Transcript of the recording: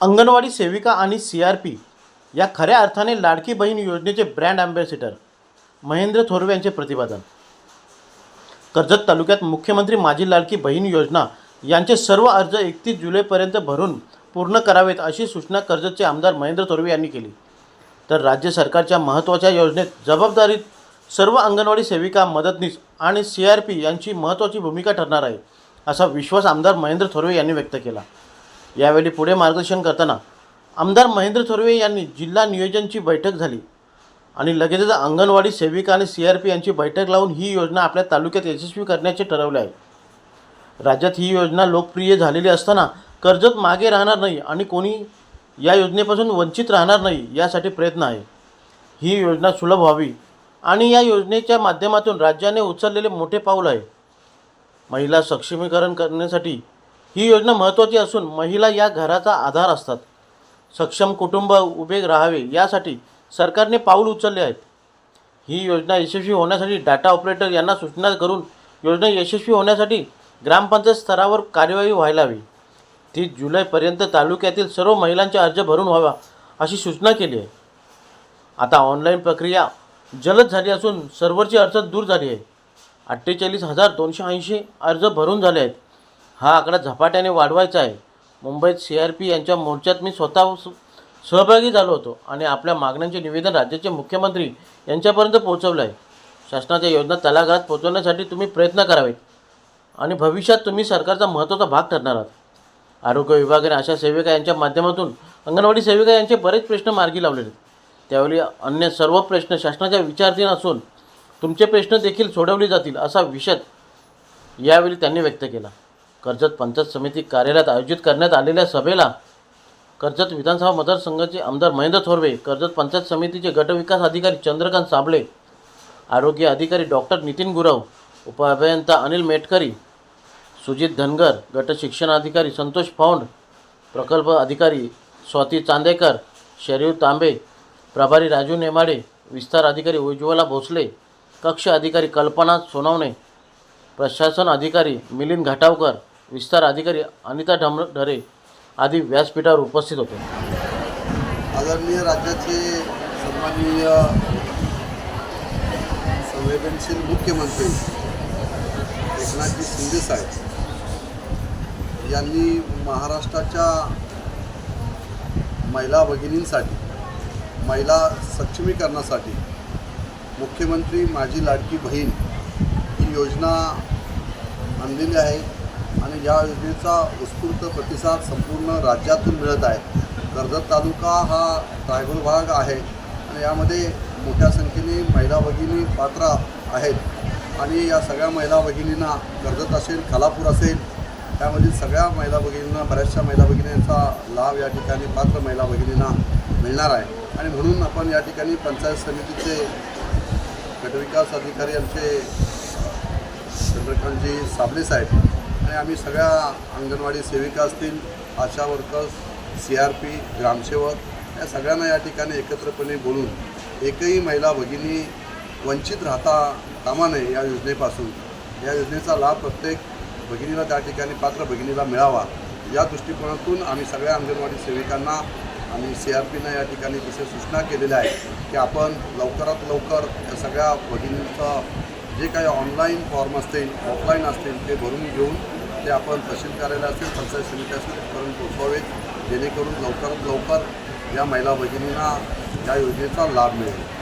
अंगणवाडी सेविका आणि C R P या खऱ्या अर्थाने लाडकी बहीण योजनेचे ब्रँड अँबॅसिडर महेंद्र थोरवे यांचे प्रतिपादन. कर्जत तालुक्यात मुख्यमंत्री माझी लाडकी बहीण योजना यांचे सर्व अर्ज एकतीस जुलैपर्यंत भरून पूर्ण करावेत अशी सूचना कर्जतचे आमदार महेंद्र थोरवे यांनी केली. तर राज्य सरकारच्या महत्त्वाच्या योजनेत जबाबदारीत सर्व अंगणवाडी सेविका मदतनीस आणि सी आर पी यांची महत्त्वाची भूमिका ठरणार आहे असा विश्वास आमदार महेंद्र थोरवे यांनी व्यक्त केला. यावेळी पुढे मार्गदर्शन करताना आमदार महेंद्र थोरवे यांनी जिल्हा नियोजनची बैठक झाली आणि लगेचच अंगणवाडी सेविका आणि सी आर पी यांची बैठक लावून ही योजना आपल्या तालुक्यात यशस्वी करण्याचे ठरवले आहे. राज्यात ही योजना लोकप्रिय झालेली असताना कर्जत मागे राहणार नाही आणि कोणी या योजनेपासून वंचित राहणार नाही यासाठी प्रयत्न आहे. ही योजना सुलभ व्हावी आणि या योजनेच्या माध्यमातून राज्याने उचललेले मोठे पाऊल आहे. महिला सक्षमीकरण करण्यासाठी ही योजना महत्त्वाची असून महिला या घराचा आधार असतात. सक्षम कुटुंब उभे राहावे यासाठी सरकारने पाऊल उचलले आहेत. ही योजना यशस्वी होण्यासाठी डाटा ऑपरेटर यांना सूचना करून योजना यशस्वी होण्यासाठी ग्रामपंचायत स्तरावर कार्यवाही व्हायला हवी. तीस जुलैपर्यंत तालुक्यातील सर्व महिलांचे अर्ज भरून व्हावा अशी सूचना केली आहे. आता ऑनलाईन प्रक्रिया जलद झाली असून सर्व्हरची अडचण दूर झाली आहे. अठ्ठेचाळीस हजार दोनशे ऐंशी अर्ज भरून झाले आहेत. हा आकडा झपाट्याने वाढवायचा आहे. मुंबईत सी आर पी यांच्या मोर्चात मी स्वतः सहभागी झालो होतो आणि आपल्या मागण्यांचे निवेदन राज्याचे मुख्यमंत्री यांच्यापर्यंत पोहोचवलं आहे शासनाच्या योजना तलागात पोहोचवण्यासाठी तुम्ही प्रयत्न करावेत आणि भविष्यात तुम्ही सरकारचा महत्त्वाचा भाग ठरणार आहात. आरोग्य विभागाने अशा सेविका यांच्या माध्यमातून अंगणवाडी सेविका यांचे बरेच प्रश्न मार्गी लावलेले आहेत. त्यावेळी अन्य सर्व प्रश्न शासनाच्या विचाराधीन असून तुमचे प्रश्न देखील सोडवले जातील असा विषद यावेळी त्यांनी व्यक्त केला. कर्जत पंचायत समिती कार्यालयात आयोजित करण्यात आलेल्या सभेला कर्जत विधानसभा मतदारसंघाचे आमदार महेंद्र थोरवे कर्जत पंचायत समितीचे गटविकास अधिकारी चंद्रकांत साबळे आरोग्य अधिकारी डॉक्टर नितीन गुरव उपअभियंता अनिल मेटकरी सुजित धनगर गट शिक्षणाधिकारी संतोष फौंड प्रकल्प अधिकारी स्वाती चांदेकर शरीव तांबे प्रभारी राजू नेमाडे विस्तार अधिकारी उज्ज्वला भोसले कक्ष अधिकारी कल्पना सोनवणे प्रशासन अधिकारी मिलिंद घाटावकर विस्तार अधिकारी अनिता ढम ढरे आदी व्यासपीठावर उपस्थित होते. आदरणीय राज्याचे सन्माननीय संवेदनशील मुख्यमंत्री एकनाथजी शिंदे साहेब यांनी महाराष्ट्राच्या महिला भगिनींसाठी महिला सक्षमीकरणासाठी मुख्यमंत्री माझी लाडकी बहीण ही योजना आणलेली आहे. आणि या योजनेचा उत्स्फूर्त प्रतिसाद संपूर्ण राज्यातून मिळत आहे. कर्जत तालुका हा ट्रायबल भाग आहे आणि यामध्ये मोठ्या संख्येने महिला भगिनी पात्र आहेत. आणि या सगळ्या महिला भगिनींना कर्जत असेल खालापूर असेल त्यामधील सगळ्या महिला भगिनींना बऱ्याचशा महिला भगिनींचा लाभ या ठिकाणी पात्र महिला भगिनींना मिळणार आहे. आणि म्हणून आपण या ठिकाणी पंचायत समितीचे गटविकास अधिकारी आमचे चंद्रकांतजी साबले साहेब आणि आम्ही सगळ्या अंगणवाडी सेविका असतील ASHA workers C R P ग्रामसेवक या सगळ्यांना या ठिकाणी एकत्रपणे बोलून एकही महिला भगिनी वंचित राहता कामा नये या योजनेपासून. या योजनेचा लाभ प्रत्येक भगिनीला त्या ठिकाणी पात्र भगिनीला मिळावा. या दृष्टिकोनातून आम्ही सगळ्या अंगणवाडी सेविकांना आणि सी आर पीनं या ठिकाणी विशेष सूचना केलेल्या आहेत की आपण लवकरात लवकर या सगळ्या भगिनींचं जे काही ऑनलाईन फॉर्म असतील ऑफलाईन असतील ते भरून घेऊन ते आपण तहसील कार्यालय असेल पंचायत समिती असेल तिथपर्यंत पोचवावेत जेणेकरून लवकरात लवकर या महिला भगिनींना या योजनेचा लाभ मिळेल.